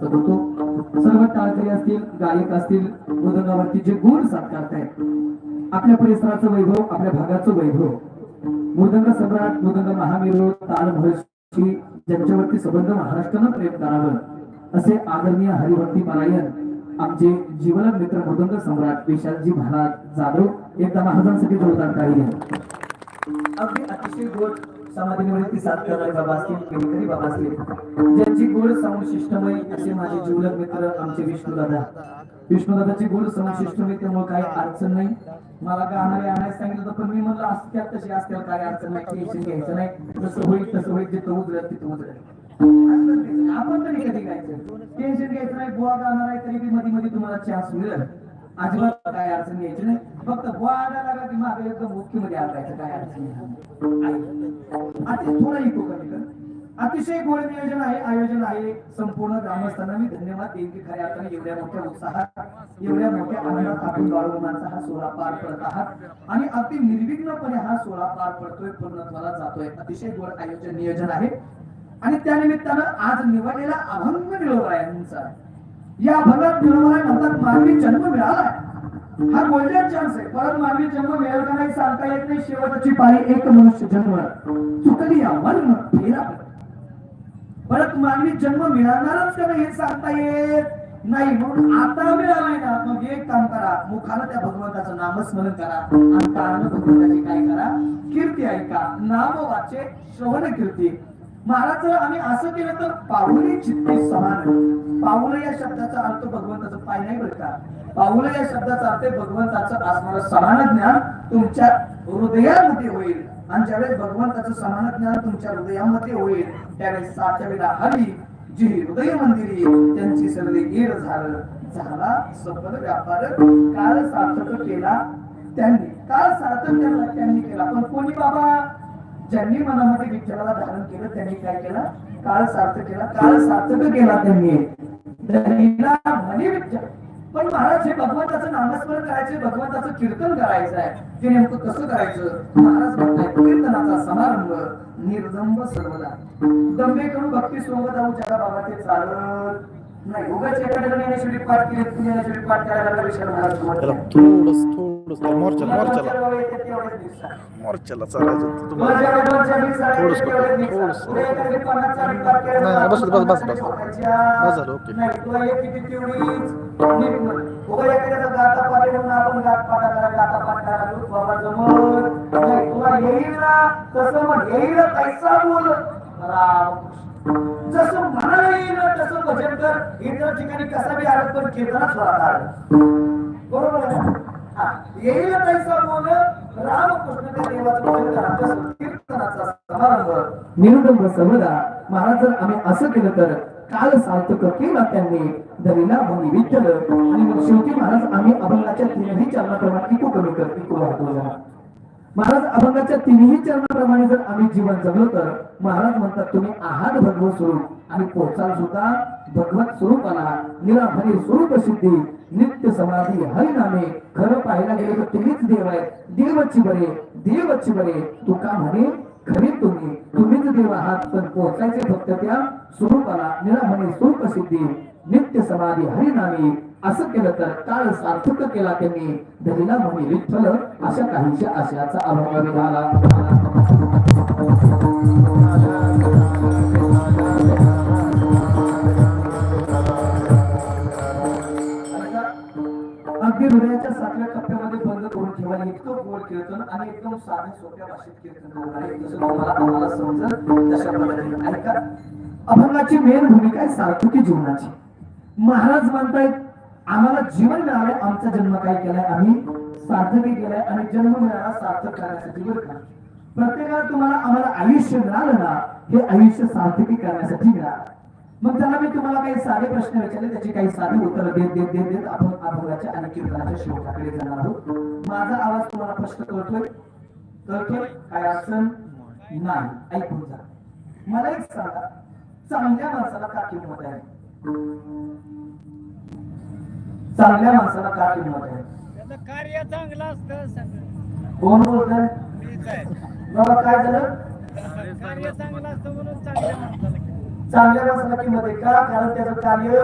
उपस्थित होतो सर्व टाळकरी असतील गायक असतील मृदंगावरती जे गुण साकारतायत आपल्या परिसराचं वैभव आपल्या भागाचं वैभव. मृदंग सम्राट मृदंग महामेरू ताल महर्षी ज्यांच्यावरती संबंध महाराष्ट्रानं प्रेम करावं असे आदरणीय हरिभक्ती पारायण आमचे जीवन मित्र मृदंग सम्राट विशालजी महाराज जाधव एकदा महाराजांसाठी जोरदार काही अगदी अतिशय गोड समाधीवरती साथ करणारे बाबा असतील केळकरी बाबा असतील. गोड साऊंड असे माझे जीवलग मित्र आमचे विष्णुदादा. विष्णुदादाची गोड साऊंड त्यामुळे काही अडचण नाही. मला गाणारे आणायला सांगितलं होतं पण मी म्हणलं असत्या तशी असत्या काय अडचण नाही टेन्शन घ्यायचं नाही. जसं होईल तसं होईल जिथं उजळत तिथं उजळत आपण तरी कधी गायचं? टेन्शन घ्यायचं नाही. बुवा गाणार आहे तरी मध्ये मध्ये तुम्हाला चान्स मिळेल. अजिबात काय अडचण घ्यायची नाही. फक्त बुवा आला लागा की मागे एकदम मुख्यमध्ये आणायचं काय अडचण नाही. आता थोडा इको कमी कर अतिशय गोड नियोजन आहे आयोजन आहे. संपूर्ण ग्रामस्थांना मी धन्यवाद देईन की खऱ्या अर्थाने एवढ्या मोठ्या उत्साहात एवढ्या मोठ्या आनंदात आपण बाळगुणांचा हा सोहळा पार पडत आहात. आणि अगदी निर्विघ्नपणे हा सोहळा पार पडतोय पूर्णत्वाला जातोय. अतिशय गोड आयोजन नियोजन आहे. आणि त्यानिमित्तानं आज निवडलेला अभंग निळवरायांचा या अभंगात मिळवला म्हणतात मानवी जन्म मिळाला हा गोल्डन चान्स आहे. परत मानवी जन्म मिळेल नाही सांगता येत नाही. शेवटची पाळी एक मनुष्य जन्म. चुकली या मन फेरा परत मानवी जन्म मिळणारच का नाही हे सांगता येत नाही. म्हणून आता मिळालाय ना मग एक काम करा. मुखाला त्या भगवंताचं नामस्मरण करा आणि कानानं भगवंताची काय करा? कीर्ती ऐका. नाम वाचे श्रवण कीर्ती. महाराज आम्ही असं केलं तर पाहुणे चित्ते समान पाहुले या शब्दाचा अर्थ भगवंताचं पाय नाही बरं का? पाहुले या शब्दाचा अर्थ भगवंताचं असणारं समान ज्ञान तुमच्या हृदयामध्ये होईल. आणि ज्यावेळेस भगवंताचं समान ज्ञान तुमच्या हृदयामध्ये होईल त्यावेळेस सातव्या वेळा हवी जी हृदय मंदिरी त्यांची सर्वे गेर झालं झाला सफल व्यापार. काल सार्थक केला त्यांनी. काल सार्थक केला त्यांनी केला. पण कोणी बाबा? ज्यांनी मनामध्ये विठ्ठलाला धारण केलं त्यांनी काय केलं? काळ सार्थक केला. काळ सार्थक केला त्यांनी. दरीला म्हणे विठ्ठल. पण महाराज हे भगवंताचं नामस्मरण करायचे भगवंताचं कीर्तन करायचं आहे. ते नेमकं कसं करायचं? महाराज म्हणताय कीर्तनाचा समारंभ निर्दंब सर्वदा. दंबे करून भक्ती सोबत जाऊ जगा बाबा ते चालत नाही. उगाच ज्ञानेश्वरी पाठ केली ज्ञानेश्वरी पाठ करायला लागला विशाल महाराज मोर्चाला. मोर्चाला. मोर्चाला चालायचं. तुम्हाला भिक्षा थोडंसं तेवढेच नाही, बस, बस, बस, बस. बस झालं, ओके. येईल ना? जसं म्हणाला येईल तसं भजन कर. इतर ठिकाणी कसा बी आलं पण कीर्तनच राहणार बरोबर आहे? हा. येईल तैसा बोल. रामकृष्ण त्या देवाचं भजन करा तसं कीर्तनाचा निरुडंब समजा महाराज जर आम्ही असं केलं तर काल सार्थक केला त्यांनी. दरीला मनी विठ्ठल. आणि मग शेवटी महाराज आम्ही अभंगाच्या तीनही चरणाप्रमाणे इको कमी कर इको वाहतो महाराज अभंगाच्या तिन्ही चरणाप्रमाणे जर आम्ही जीवन जगलो तर महाराज म्हणतात तुम्ही आहात भगवत स्वरूप. आणि पोचाल सुद्धा भगवत स्वरूपाला. निराभरी स्वरूप सिद्धी. नित्य समाधी हरिनामे. खरं पाहायला गेलं तर तुम्हीच देव आहे देवची बरे देवची बरे. तुका म्हणे खरे तुम्ही तुम्हीच देव आहात पण पोहोचायचे फक्त त्या स्वरूपाला निराभरी स्वरूप सिद्धी नित्य समाधी हरिनामी असं केलं तर काळ सार्थक केला त्यांनी. दलिला म्हणे विठ्ठल अशा काहीच्या आशयाचा अनुभव झाला. बंद करून इतकं गोड कीर्तन आणि एकदम साध्या सोप्या भाषेत कीर्तन आहे जसं तुम्हाला आम्हाला समजत तशा पद्धतीने ऐका अभंगाची मेन भूमिका आहे सार्थकी जीवनाची. महाराज म्हणतायत आम्हाला जीवन मिळालंय आमचा जन्म काय केलाय आम्ही सार्थकी केलाय आणि जन्म मिळाला सार्थक करण्यासाठी बरं का? प्रत्येकाला तुम्हाला आम्हाला आयुष्य मिळालं ना हे आयुष्य सार्थकी करण्यासाठी मिळालं. मग त्याला मी तुम्हाला काही साधे प्रश्न विचारले त्याची काही साधी उत्तरं देत देत देत देत आपण अभंगाच्या आणि कीर्तनाच्या शेवटाकडे जाणार आहोत. माझा आवाज तुम्हाला प्रश्न कळतोय? कळतोय? काय अडचण? नाही. ऐकून जा. मला एक सांगा चांगल्या माणसाला का किंमत आहे? चांगल्या माणसाला का किंमत आहे? त्याचं कार्य चांगलं असतं सगळं. कोण बोलतोय? बाबा काय झालं? कार्य चांगलं असतं म्हणून चांगल्या माणसाला. चांगल्या माणसाला किंमत आहे का? कारण त्याचं कार्य